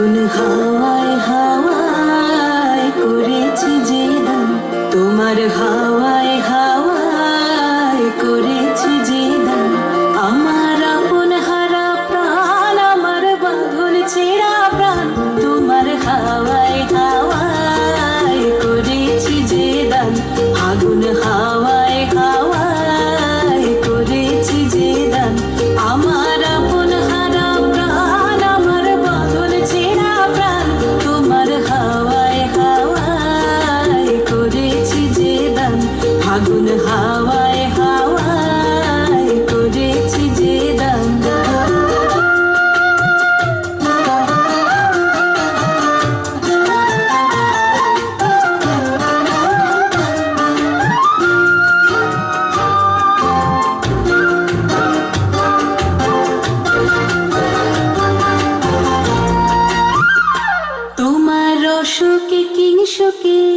নতুন হাওয়ায় হাওয়ায় করেছি যে তোমার হা আগুন হাওয়ায় হাওয়ায় করেছি যে দাঙ্গা। তোমার রসকে কিংসকে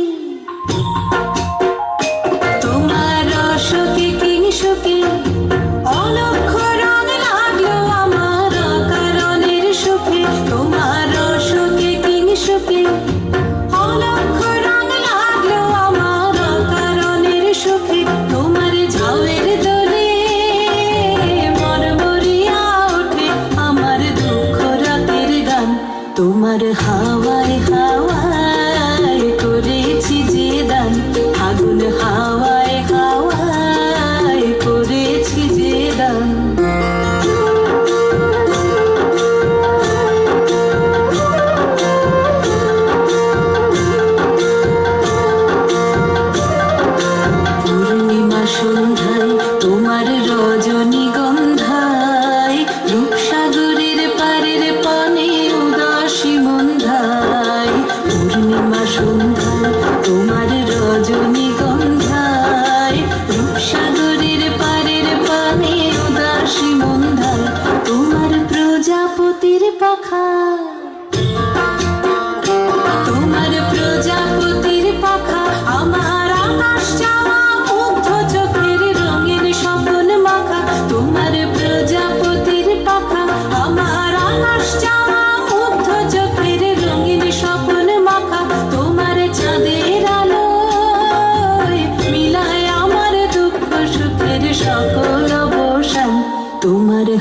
তোমার হাওয়ায় হাওয়ায় করেছি যে দান আগুন হাওয়ায় হাওয়ায় করেছি যে দান। পূর্ণিমা সন্ধ্যায়